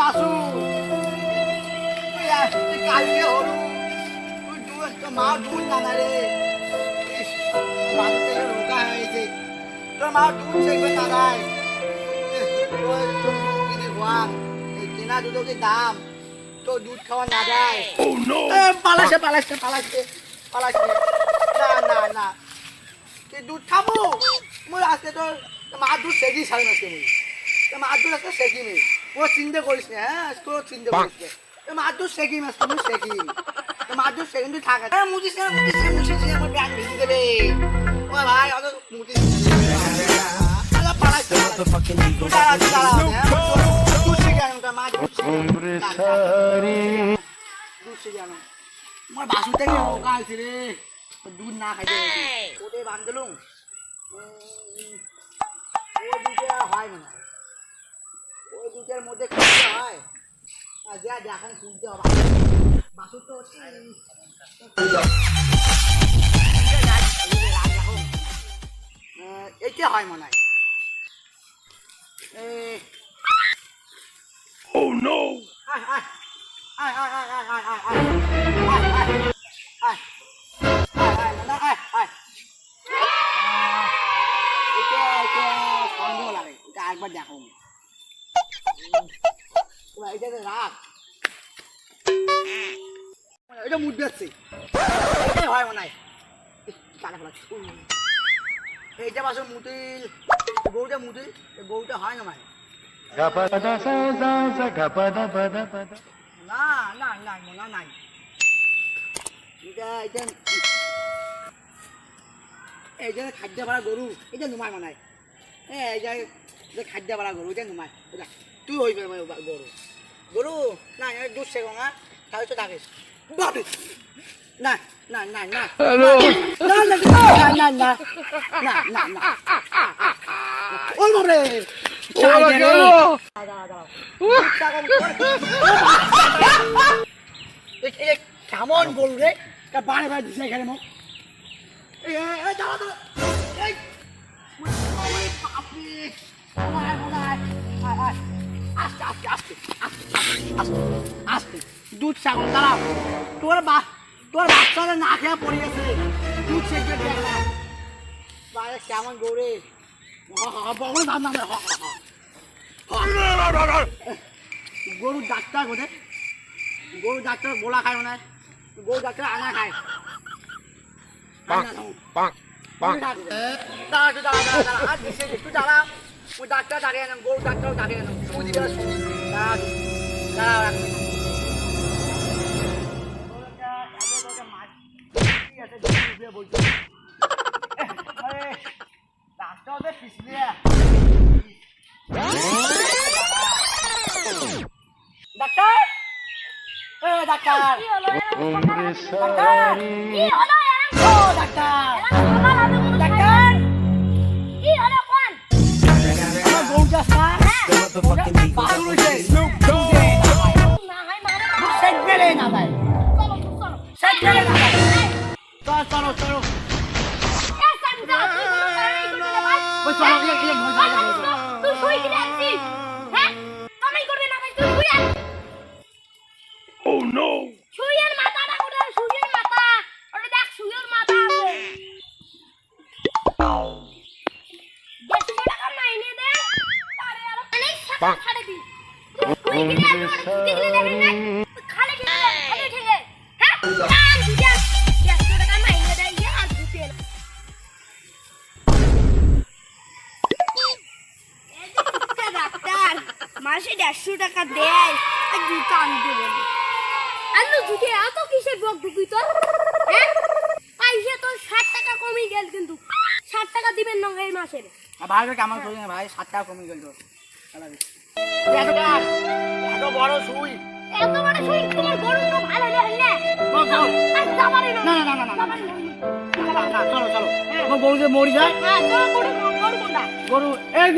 বাসু। কালকে হলু মা দুধ দাম। তো দুধ খাওয়া না যায়। oh, পালাসে পালাসে পালাসে না না না। তুই দুধ খাব? মোর আজকে তোর মা দুধ সেজি সাড়ে না মা দুধ আজকে সেজি নেই। ও চিন্তা করিস না হ্যাঁ আজকে ও চিন্তা করিস না। মাদুর শেখি মাস তুমি শেখি মাদুর শেখি তুই থাকা। হ্যাঁ মুদিস না মুদিস সামনে শেখি আমার ব্যাগ ভেঙে দেবে। ও ভাই অত মুদিস হ্যাঁ, দুধ না খাইতে বান্ধলুম? হয় না। দুধের মধ্যে খুলতে হয় যা দেখান হবে তো হচ্ছে হয় মনে হয় Oh no! এটা এটা সন্দেহ লাগে এটা একবার দেখো যে খাদ্য ভাড়া গরু এটা নুমায় মনে হয় যে খাদ্য ভাড়া গরু এটা নুমায় তুই হইবে মানে গরু। গরু না দুধ শেখো না তাহলে তো থাকিস। বাবি না না না না। হ্যালো। না না না না না না না ওই মরে কেমন গরু রে? বারে বারে দিছে এখানে মোক। এই দাঁড়া দাঁড়া। এই আস্তে আস্তে আস্তে আস্তে আস্তে, আস্তে আস্তে দুধ ছাগল দাঁড়াও তোর বা তোর বাচ্চারা না খেয়ে পড়ে গেছে দুধ সেকে বাইরে কেমন গৌরে। বগল নামে গরুর ডাক্তার কোথায় গরুর ডাক্তার গোলা খায় মনে গরুর ডাক্তার আনা খায়। দাঁড়া, একটু দাঁড়া, দাঁড়া, দাঁড়া, একটু দাঁড়া। ওই ডাক্তার ডাকিয়ে আনাম গরু ডাক্তারও ডাকিয়ে আনাম সুজি বেলা সুজি দাঁড়াও ডাক্তার! ডাক্তার! ডাক্তার! ডাক্তার! চলো চলো Oh no! শুয়ের মাথাটা কোথায় শুয়ের মাথা ওটা দেখ শুয়ের মাথা আছে বেশি টাকা নাই নে দে আরে আর অনেক ছাড়ে দি তুই শুয়ে গিয়ে খালি খেলে খালি খেলে হ্যাঁ দেড়শো টাকা দেয় আর জুতো আনতে বলে আলু জুতে এত কিসের বক ঢুকি তোর? হ্যাঁ? পয়সা তোর ষাট টাকা কমে গেল কিন্তু। ষাট টাকা দিবেন না এই মাসের ভাই করি না ভাই? সাত টাকা কমে গেল তোর। এত বড় সুই। এত বড় শুই তোমার গরু তো ভালো হলে বল, বল। আর যাবারই না। না না না না না যাবারই না। না, চলো চলো। গরু যে মরি যায়। হ্যাঁ গরু গরু এই